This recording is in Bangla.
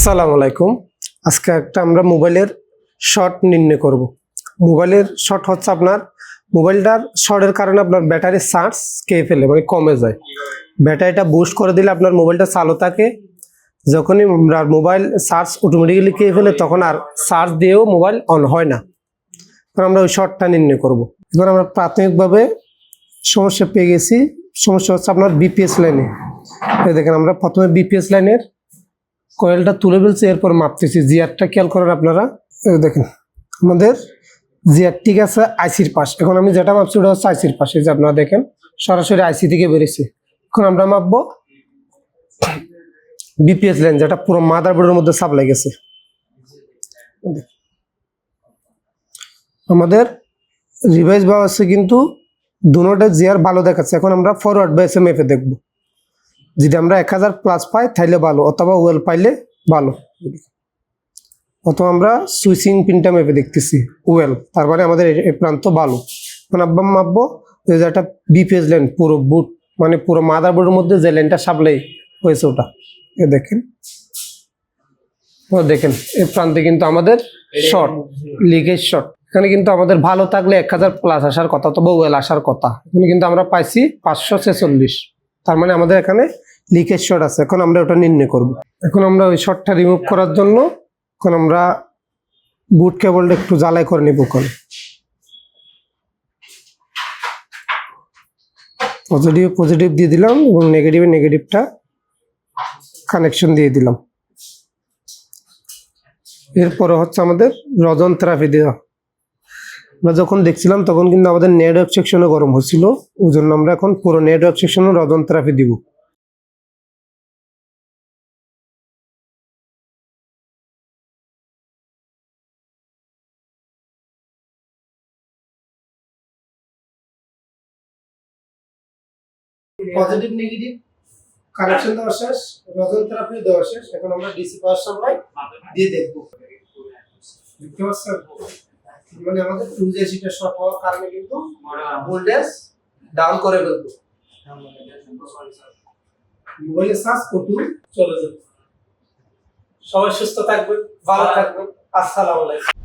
আসসালামু আলাইকুম। আজকে একটা আমরা মোবাইলের শর্ট নির্ণয় করব। মোবাইলের শর্ট হচ্ছে আপনার, মোবাইলটার শর্টের কারণে আপনার ব্যাটারি চার্জ খেয়ে ফেলে মানে কমে যায়। ব্যাটারিটা বুস্ট করে দিলে আপনার মোবাইলটা চালু থাকে। যখনই আপনার মোবাইল চার্জ অটোমেটিক্যালি খেয়ে ফেলে, তখন আর চার্জ দিয়েও মোবাইল অন হয় না। তখন আমরা ওই শর্টটা নির্ণয় করব। এবার আমরা প্রাথমিকভাবে সমস্যা পেয়ে গেছি। সমস্যা হচ্ছে আপনার বিপিএস লাইনে দেখেন, আমরা প্রথমে বিপিএস লাইনের কয়েলটা তুলে ফেলছি, এরপর মাপতেছি। জিয়ারটা খেয়াল করেন আপনারা। দেখেন, আমাদের জিয়ার ঠিক আছে আইসির পাশ। এখন আমি যেটা মাপছি ওটা হচ্ছে আইসির পাশে। যে আপনারা দেখেন, সরাসরি আইসি থেকে বেরিয়েছে। এখন আমরা মাপবো বিপিএস লাইন যেটা পুরো মাদার বোর্ডের মধ্যে সাপ্লাই গেছে। আমাদের রিভাইস বা আছে কিন্তু দুনোটা জিয়ার ভালো দেখাচ্ছে। এখন আমরা ফরওয়ার্ড বাইসে মেপে দেখব। যদি আমরা এক হাজার প্লাস পাই তাহলে ভালো, অথবা ওয়েল পাইলে ভালো। অথবা আমরা সুইচিং পিনটা মেপে দেখতেছি ওয়েল তার মানে আমাদের এই প্রান্ত ভালো। মানে আব্বা মাপবো একটা বিপিএস লাইন পুরো বুট মানে পুরো মাদার বোর্ডের মধ্যে যে লাইনটা সাপ্লাই হয়েছে ওটা। এ দেখেন। ও দেখেন এই প্রান্তে কিন্তু আমাদের শর্ট লিকেজ শর্ট এখানে কিন্তু আমাদের ভালো থাকলে এক হাজার প্লাস আসার কথা, অথবা ওয়েল আসার কথা। এখানে কিন্তু আমরা পাইছি পাঁচশো ছেচল্লিশ। তার মানে আমাদের এখানে লিকেজ শর্ট আছে। এখন আমরা ওটা নির্ণয় করব। এখন আমরা ওই শর্টটা রিমুভ করার জন্য এখন আমরা বুট কেবলটা একটু জ্বালাই করে নিব ওখানে। পজিটিভ পজিটিভ দিয়ে দিলাম এবং নেগেটিভে নেগেটিভটা কানেকশন দিয়ে দিলাম। এরপরে হচ্ছে আমাদের রজন থেরাপি দেওয়া। আমরা যখন দেখছিলাম তখন কিন্তু আমাদের নেটওয়ার্ক সেকশনে গরম হচ্ছিল ওই জন্য আমরা এখন পুরো নেটওয়ার্ক সেকশনে রজন থেরাপি দিব। পজিটিভ নেগেটিভ কানেকশন দেওয়া শেষ রজন থেরাপি দেওয়া শেষ। এখন আমরা ডিসি পাওয়ার সাপ্লাই দিয়ে দেখব। দেখতে পাচ্ছেন? মানে আমাদের টুল এসিটা শর্ট হওয়ার কারণে কিন্তু ভোল্টেজ ডাউন করে ফেলব। মোবাইলের চার্জ কটু চলে যাবে। সবাই সুস্থ থাকবে ভালো থাকবেন। আসসালামু আলাইকুম।